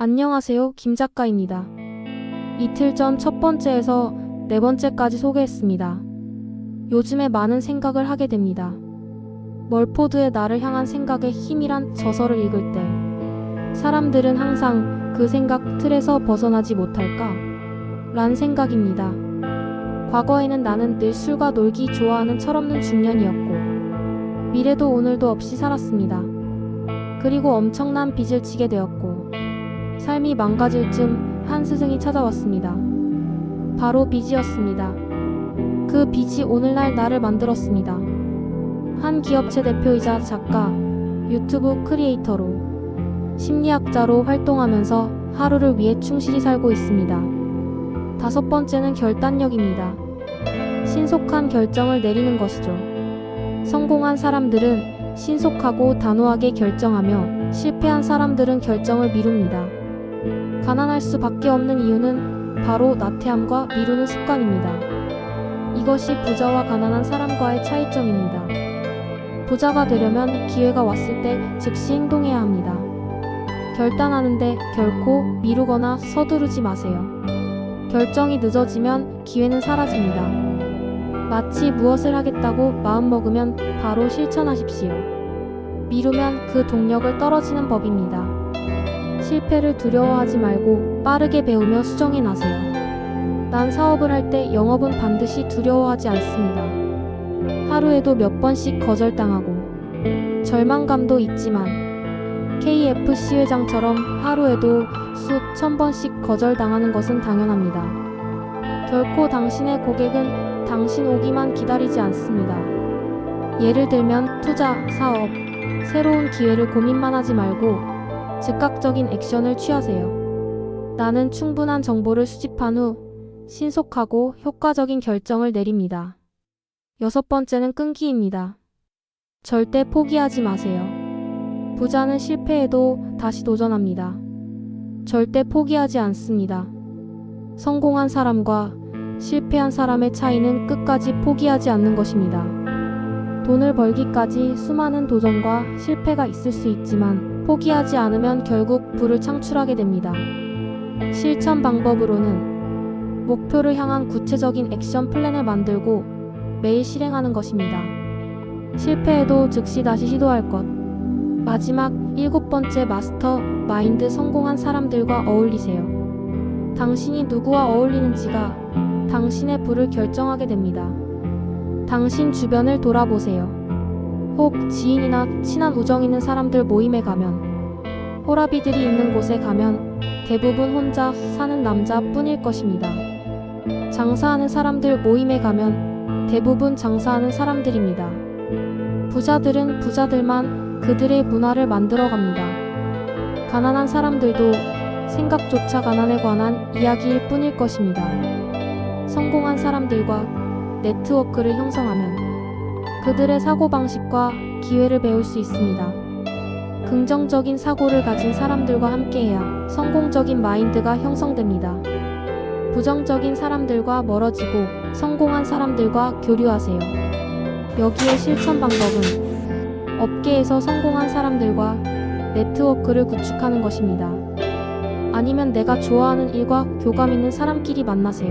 안녕하세요. 김 작가입니다. 이틀 전 첫 번째에서 네 번째까지 소개했습니다. 요즘에 많은 생각을 하게 됩니다. 멀포드의 나를 향한 생각의 힘이란 저서를 읽을 때 사람들은 항상 그 생각 틀에서 벗어나지 못할까? 란 생각입니다. 과거에는 나는 늘 술과 놀기 좋아하는 철없는 중년이었고 미래도 오늘도 없이 살았습니다. 그리고 엄청난 빚을 지게 되었고 삶이 망가질 쯤 한 스승이 찾아왔습니다. 바로 빚이었습니다. 그 빚이 오늘날 나를 만들었습니다. 한 기업체 대표이자 작가, 유튜브 크리에이터로, 심리학자로 활동하면서 하루를 위해 충실히 살고 있습니다. 다섯 번째는 결단력입니다. 신속한 결정을 내리는 것이죠. 성공한 사람들은 신속하고 단호하게 결정하며 실패한 사람들은 결정을 미룹니다. 가난할 수밖에 없는 이유는 바로 나태함과 미루는 습관입니다. 이것이 부자와 가난한 사람과의 차이점입니다. 부자가 되려면 기회가 왔을 때 즉시 행동해야 합니다. 결단하는데 결코 미루거나 서두르지 마세요. 결정이 늦어지면 기회는 사라집니다. 마치 무엇을 하겠다고 마음먹으면 바로 실천하십시오. 미루면 그 동력을 떨어지는 법입니다. 실패를 두려워하지 말고 빠르게 배우며 수정해 나세요. 난 사업을 할 때 영업은 반드시 두려워하지 않습니다. 하루에도 몇 번씩 거절당하고 절망감도 있지만 KFC 회장처럼 하루에도 수천 번씩 거절당하는 것은 당연합니다. 결코 당신의 고객은 당신 오기만 기다리지 않습니다. 예를 들면 투자, 사업, 새로운 기회를 고민만 하지 말고 즉각적인 액션을 취하세요. 나는 충분한 정보를 수집한 후 신속하고 효과적인 결정을 내립니다. 여섯 번째는 끈기입니다. 절대 포기하지 마세요. 부자는 실패해도 다시 도전합니다. 절대 포기하지 않습니다. 성공한 사람과 실패한 사람의 차이는 끝까지 포기하지 않는 것입니다. 돈을 벌기까지 수많은 도전과 실패가 있을 수 있지만 포기하지 않으면 결국 부를 창출하게 됩니다. 실천 방법으로는 목표를 향한 구체적인 액션 플랜을 만들고 매일 실행하는 것입니다. 실패해도 즉시 다시 시도할 것. 마지막 일곱 번째 마스터 마인드 성공한 사람들과 어울리세요. 당신이 누구와 어울리는지가 당신의 부를 결정하게 됩니다. 당신 주변을 돌아보세요. 혹 지인이나 친한 우정 있는 사람들 모임에 가면 호라비들이 있는 곳에 가면 대부분 혼자 사는 남자뿐일 것입니다. 장사하는 사람들 모임에 가면 대부분 장사하는 사람들입니다. 부자들은 부자들만 그들의 문화를 만들어 갑니다. 가난한 사람들도 생각조차 가난에 관한 이야기일 뿐일 것입니다. 성공한 사람들과 네트워크를 형성하면 그들의 사고방식과 기회를 배울 수 있습니다. 긍정적인 사고를 가진 사람들과 함께해야 성공적인 마인드가 형성됩니다. 부정적인 사람들과 멀어지고 성공한 사람들과 교류하세요. 여기에 실천 방법은 업계에서 성공한 사람들과 네트워크를 구축하는 것입니다. 아니면 내가 좋아하는 일과 교감 있는 사람끼리 만나세요.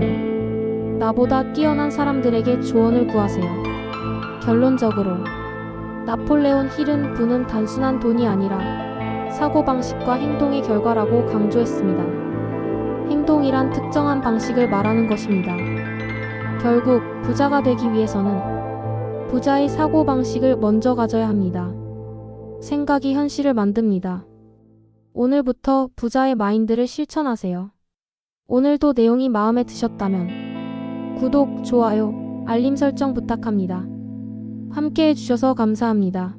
나보다 뛰어난 사람들에게 조언을 구하세요. 결론적으로 나폴레온 힐은 부는 단순한 돈이 아니라 사고방식과 행동의 결과라고 강조했습니다. 행동이란 특정한 방식을 말하는 것입니다. 결국 부자가 되기 위해서는 부자의 사고방식을 먼저 가져야 합니다. 생각이 현실을 만듭니다. 오늘부터 부자의 마인드를 실천하세요. 오늘도 내용이 마음에 드셨다면 구독, 좋아요, 알림 설정 부탁합니다. 함께 해주셔서 감사합니다.